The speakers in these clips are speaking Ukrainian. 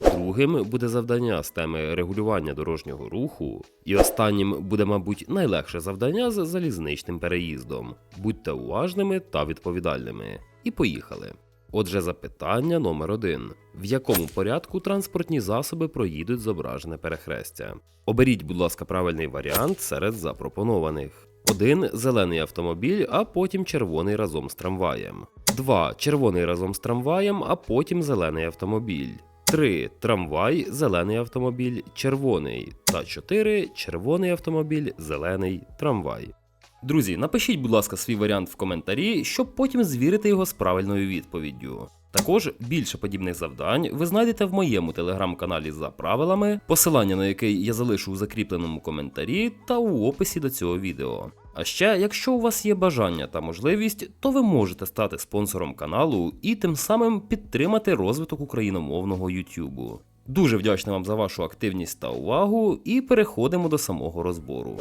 Другим буде завдання з теми регулювання дорожнього руху. І останнім буде, мабуть, найлегше завдання з залізничним переїздом. Будьте уважними та відповідальними. І поїхали. Отже, запитання номер один: в якому порядку транспортні засоби проїдуть зображене перехрестя? Оберіть, будь ласка, правильний варіант серед запропонованих. 1. Зелений автомобіль, а потім червоний разом з трамваєм. 2. Червоний разом з трамваєм, а потім зелений автомобіль. 3. Трамвай, зелений автомобіль, червоний. Та 4. Червоний автомобіль, зелений трамвай. Друзі, напишіть, будь ласка, свій варіант в коментарі, щоб потім звірити його з правильною відповіддю. Також більше подібних завдань ви знайдете в моєму телеграм-каналі за правилами, посилання на який я залишу у закріпленому коментарі та у описі до цього відео. А ще, якщо у вас є бажання та можливість, то ви можете стати спонсором каналу і тим самим підтримати розвиток україномовного YouTube. Дуже вдячний вам за вашу активність та увагу, і переходимо до самого розбору.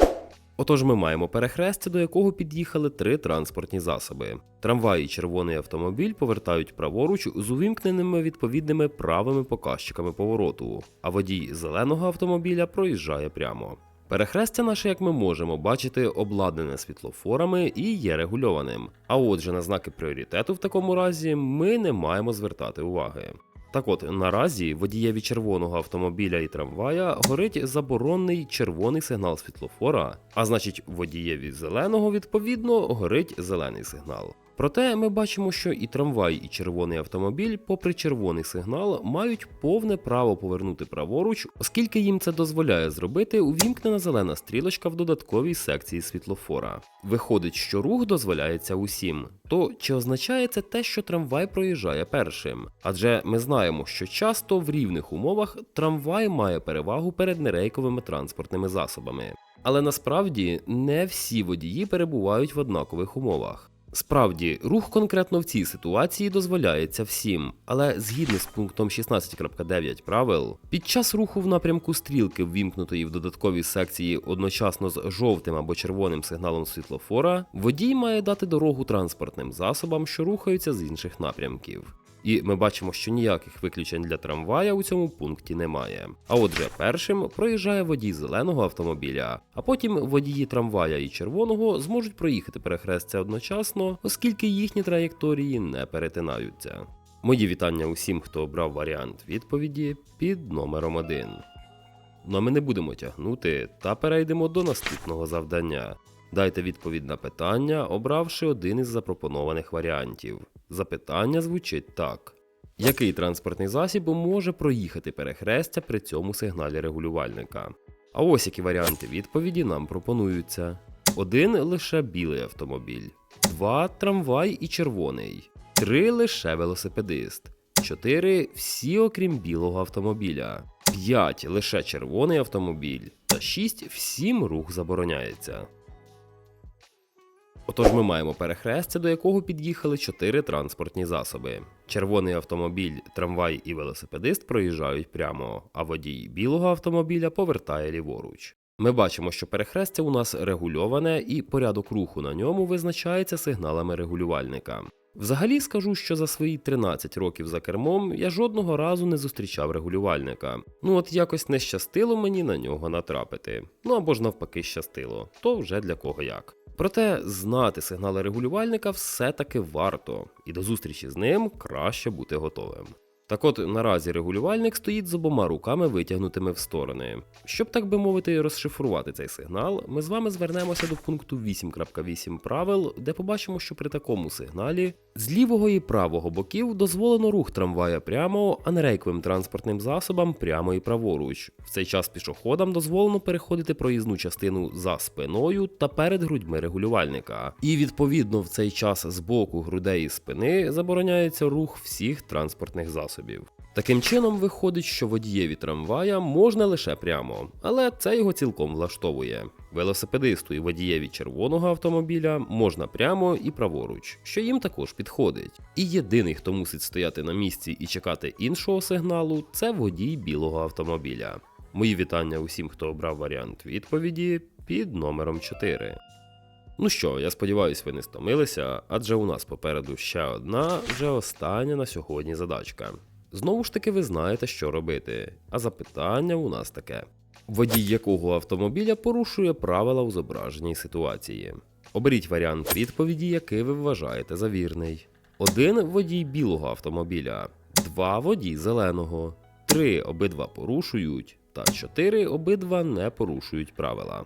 Отож, ми маємо перехрестя, до якого під'їхали три транспортні засоби. Трамвай і червоний автомобіль повертають праворуч з увімкненими відповідними правими показчиками повороту, а водій зеленого автомобіля проїжджає прямо. Перехрестя наше, як ми можемо бачити, обладнане світлофорами і є регульованим. А отже, на знаки пріоритету в такому разі ми не маємо звертати уваги. Так от, наразі водієві червоного автомобіля і трамвая горить заборонний червоний сигнал світлофора, а значить, водієві зеленого відповідно горить зелений сигнал. Проте ми бачимо, що і трамвай, і червоний автомобіль, попри червоний сигнал, мають повне право повернути праворуч, оскільки їм це дозволяє зробити увімкнена зелена стрілочка в додатковій секції світлофора. Виходить, що рух дозволяється усім. То чи означає це те, що трамвай проїжджає першим? Адже ми знаємо, що часто в рівних умовах трамвай має перевагу перед нерейковими транспортними засобами. Але насправді не всі водії перебувають в однакових умовах. Справді, рух конкретно в цій ситуації дозволяється всім, але згідно з пунктом 16.9 правил, під час руху в напрямку стрілки, ввімкнутої в додатковій секції одночасно з жовтим або червоним сигналом світлофора, водій має дати дорогу транспортним засобам, що рухаються з інших напрямків. І ми бачимо, що ніяких виключень для трамвая у цьому пункті немає. А отже, першим проїжджає водій зеленого автомобіля, а потім водії трамвая і червоного зможуть проїхати перехрестя одночасно, оскільки їхні траєкторії не перетинаються. Мої вітання усім, хто обрав варіант відповіді під номером 1. Ну а ми не будемо тягнути та перейдемо до наступного завдання. Дайте відповідь на питання, обравши один із запропонованих варіантів. Запитання звучить так: який транспортний засіб може проїхати перехрестя при цьому сигналі регулювальника? А ось які варіанти відповіді нам пропонуються: один лише білий автомобіль, два трамвай і червоний, три лише велосипедист, чотири всі окрім білого автомобіля, п'ять лише червоний автомобіль. Та шість всім рух забороняється. Отож, ми маємо перехрестя, до якого під'їхали чотири транспортні засоби. Червоний автомобіль, трамвай і велосипедист проїжджають прямо, а водій білого автомобіля повертає ліворуч. Ми бачимо, що перехрестя у нас регульоване і порядок руху на ньому визначається сигналами регулювальника. Взагалі скажу, що за свої 13 років за кермом я жодного разу не зустрічав регулювальника. Ну от якось не щастило мені на нього натрапити. Ну або ж навпаки щастило, то вже для кого як. Проте знати сигнали регулювальника все-таки варто, і до зустрічі з ним краще бути готовим. Так от наразі регулювальник стоїть з обома руками витягнутими в сторони. Щоб так би мовити, розшифрувати цей сигнал, ми з вами звернемося до пункту 8.8 правил, де побачимо, що при такому сигналі з лівого і правого боків дозволено рух трамвая прямо, а не рейковим транспортним засобам прямо і праворуч. В цей час пішоходам дозволено переходити проїзну частину за спиною та перед грудьми регулювальника. І відповідно в цей час з боку грудей і спини забороняється рух всіх транспортних засобів. Таким чином виходить, що водієві трамвая можна лише прямо, але це його цілком влаштовує. Велосипедисту і водієві червоного автомобіля можна прямо і праворуч, що їм також підходить. І єдиний, хто мусить стояти на місці і чекати іншого сигналу, це водій білого автомобіля. Мої вітання усім, хто обрав варіант відповіді під номером 4. Ну що, я сподіваюся, ви не стомилися, адже у нас попереду ще одна, вже остання на сьогодні задачка. Знову ж таки, ви знаєте, що робити. А запитання у нас таке: водій якого автомобіля порушує правила у зображеній ситуації? Оберіть варіант відповіді, який ви вважаєте за вірний. Один водій білого автомобіля, два водій зеленого, три обидва порушують, та чотири обидва не порушують правила.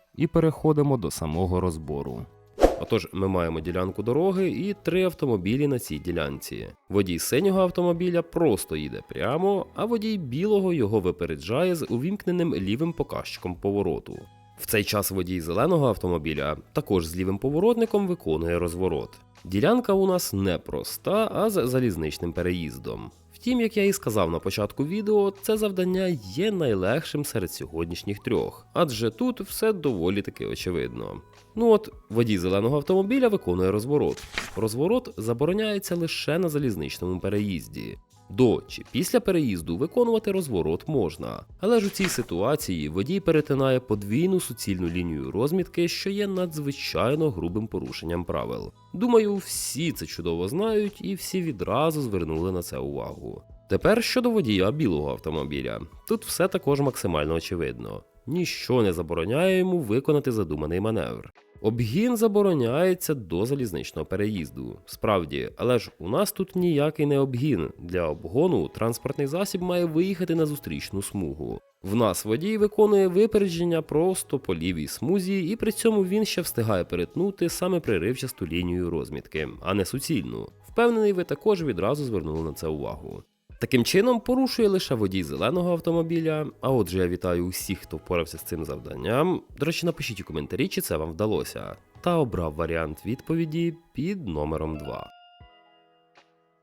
і переходимо до самого розбору. Отож, ми маємо ділянку дороги і три автомобілі на цій ділянці. Водій синього автомобіля просто їде прямо, а водій білого його випереджає з увімкненим лівим показчиком повороту. В цей час водій зеленого автомобіля також з лівим поворотником виконує розворот. Ділянка у нас не проста, а з залізничним переїздом. Втім, як я і сказав на початку відео, це завдання є найлегшим серед сьогоднішніх трьох, адже тут все доволі таки очевидно. Ну от, водій зеленого автомобіля виконує розворот. Розворот забороняється лише на залізничному переїзді. До чи після переїзду виконувати розворот можна, але ж у цій ситуації водій перетинає подвійну суцільну лінію розмітки, що є надзвичайно грубим порушенням правил. Думаю, всі це чудово знають і всі відразу звернули на це увагу. Тепер щодо водія білого автомобіля. Тут все також максимально очевидно. Ніщо не забороняє йому виконати задуманий маневр. Обгін забороняється до залізничного переїзду. Справді, але ж у нас тут ніякий не обгін. Для обгону транспортний засіб має виїхати на зустрічну смугу. В нас водій виконує випередження просто по лівій смузі, і при цьому він ще встигає перетнути саме приривчасту лінію розмітки, а не суцільну. Впевнений, ви також відразу звернули на це увагу. Таким чином порушує лише водій зеленого автомобіля. А отже, я вітаю усіх, хто впорався з цим завданням. До речі, напишіть у коментарі, чи це вам вдалося, та обрав варіант відповіді під номером 2.